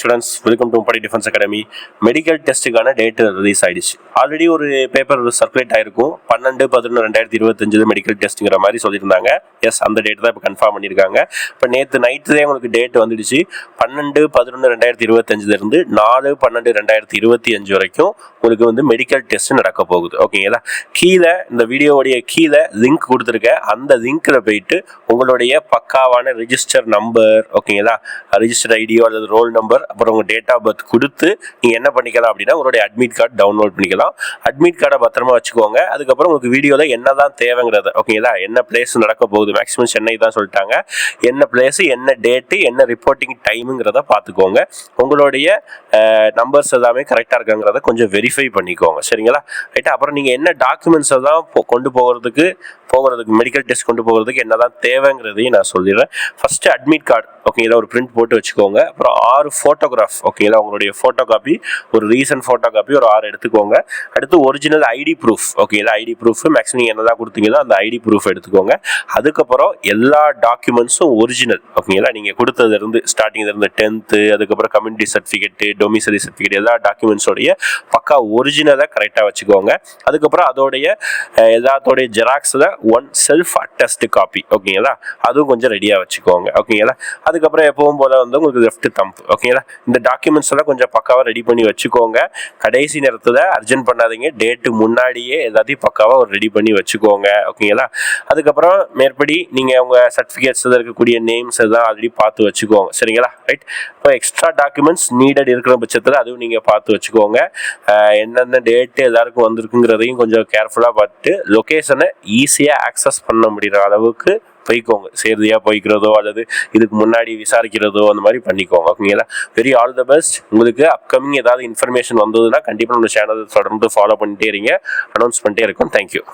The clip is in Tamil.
ஸ்டூடெண்ட்ஸ் வெல்கம் டு படி டிஃபென்ஸ் அகாடமி மெடிக்கல் டெஸ்ட்டுக்கான டேட் ரிலீஸ் ஆயிடுச்சு. ஆல்ரெடி ஒரு பேப்பர் சர்க்குலேட் ஆயிருக்கும். பன்னெண்டு பதினொன்று ரெண்டாயிரத்தி இருபத்தஞ்சு மெடிக்கல் டெஸ்ட்டுங்கிற மாதிரி சொல்லியிருந்தாங்க. எஸ் அந்த டேட் தான் இப்போ கன்ஃபார்ம் பண்ணியிருக்காங்க. இப்போ நேற்று நைட்டு உங்களுக்கு டேட் வந்துடுச்சு. பன்னெண்டு பதினொன்று ரெண்டாயிரத்தி இருபத்தஞ்சுலேருந்து நாலு பன்னெண்டு ரெண்டாயிரத்தி இருபத்தி அஞ்சு வரைக்கும் உங்களுக்கு வந்து மெடிக்கல் டெஸ்ட் நடக்க போகுது. ஓகேங்களா கீழே இந்த வீடியோவுடைய கீழே லிங்க் கொடுத்துருக்கேன். அந்த லிங்க்கில் போயிட்டு உங்களுடைய பக்காவான ரிஜிஸ்டர் நம்பர் ஓகேங்களா ரிஜிஸ்டர் ஐடியோ அல்லது ரோல் நம்பர் அப்புறம் உங்கள் டேட் ஆஃப் பர்த் கொடுத்து நீங்கள் என்ன பண்ணிக்கலாம் அப்படின்னா உங்களுடைய அட்மிட் கார்டு டவுன்லோட் பண்ணிக்கலாம். அட்மிட் கார்டை பத்திரமா வச்சுக்கோங்க. அதுக்கப்புறம் உங்களுக்கு வீடியோவில் என்ன தான் தேவைங்கிறத ஓகேங்களா என்ன பிளேஸ் நடக்க போகுது? மேக்ஸிமம் சென்னை தான் சொல்லிட்டாங்க. என்ன பிளேஸ் என்ன டேட்டு என்ன ரிப்போர்ட்டிங் டைமுங்கிறத பார்த்துக்கோங்க உங்களுடைய நம்பர்ஸ் எல்லாமே கரெக்டாக இருக்காங்கிறத கொஞ்சம் வெரிஃபை பண்ணிக்கோங்க. சரிங்களா? ரைட்டா அப்புறம் நீங்கள் என்ன டாக்குமெண்ட்ஸ் தான் கொண்டு போகிறதுக்கு போகிறதுக்கு மெடிக்கல் டெஸ்ட் கொண்டு போகிறதுக்கு என்னதான் தேவைங்கிறதையும் நான் சொல்லிடுறேன். ஃபஸ்ட்டு அட்மிட் கார்டு ஓகேங்களா ஒரு பிரிண்ட் போட்டு வச்சுக்கோங்க. அப்புறம் ஆறு ஃபோட்டோகிராஃப் ஓகேங்களா உங்களுடைய ஃபோட்டோ காப்பி ஒரு ரீசன்ட் ஃபோட்டோ காப்பி ஒரு ஆறு எடுத்துக்கோங்க. அடுத்து ஒரிஜினல் ஐடி ப்ரூஃப் ஓகேங்களா ஐடி ப்ரூஃப் மேக்ஸிமம் நீங்கள் என்னதான் கொடுத்தீங்களோ அந்த ஐடி ப்ரூஃப் எடுத்துக்கோங்க. அதுக்கப்புறம் எல்லா டாக்குமெண்ட்ஸும் ஒரிஜினல் ஓகேங்களா நீங்கள் கொடுத்ததுலேருந்து ஸ்டார்டிங்லேருந்து டென்த்து அதுக்கப்புறம் கம்யூனிட்டி சர்டிஃபிகேட்டு டொமிசரி சர்டிஃபிகேட் எல்லா டாக்குமெண்ட்ஸோடைய பக்கா ஒரிஜினலை கரெக்டாக வச்சுக்கோங்க. அதுக்கப்புறம் அதோடைய எல்லாத்தோடைய ஜெராக்ஸில் ஒன் செல்ஃப் அட்டஸ்ட் காப்பி ஓகேங்களா அதுவும் கொஞ்சம் ரெடியாக வச்சுக்கோங்க ஓகேங்களா அதுக்கப்புறம் எப்பவும் போல வந்து உங்களுக்கு லெஃப்ட் தம்ப் ஓகேங்களா இந்த டாக்குமெண்ட்ஸ் எல்லாம் கொஞ்சம் பக்காவாக ரெடி பண்ணி வச்சுக்கோங்க. கடைசி நேரத்தில் அர்ஜென்ட் பண்ணாதீங்க. டேட்டு முன்னாடியே எல்லாத்தையும் பக்காவாக ஒரு ரெடி பண்ணி வச்சுக்கோங்க. ஓகேங்களா அதுக்கப்புறம் மேற்படி நீங்கள் உங்கள் சர்டிஃபிகேட்ஸ் இருக்கக்கூடிய நேம்ஸ் எல்லாம் ஆல்ரெடி பார்த்து வச்சுக்கோங்க. சரிங்களா? ரைட் இப்போ எக்ஸ்ட்ரா டாக்குமெண்ட்ஸ் நீடட் இருக்கிற பட்சத்தில் அதுவும் நீங்கள் பார்த்து வச்சுக்கோங்க. என்னென்ன டேட்டு எல்லாருக்கும் வந்திருக்குங்கிறதையும் கொஞ்சம் கேர்ஃபுல்லாக பார்த்துட்டு லொக்கேஷனை ஈஸியாக ஆக்சஸ் பண்ண முடிகிற அளவுக்கு போய்க்கோங்க. சேர்தியாக போய்க்கிறதோ அல்லது இதுக்கு முன்னாடி விசாரிக்கிறதோ அந்த மாதிரி பண்ணிக்கோங்க. ஓகேங்களா வெரி ஆல் த பெஸ்ட் உங்களுக்கு அப்கமிங் ஏதாவது இன்ஃபர்மேஷன் வந்ததுன்னா கண்டிப்பாக நம்ம சேனல் தொடர்ந்து ஃபாலோ பண்ணிட்டே இருங்க. அனௌன்ஸ் பண்ணிட்டே இருக்கோம். தேங்க்யூ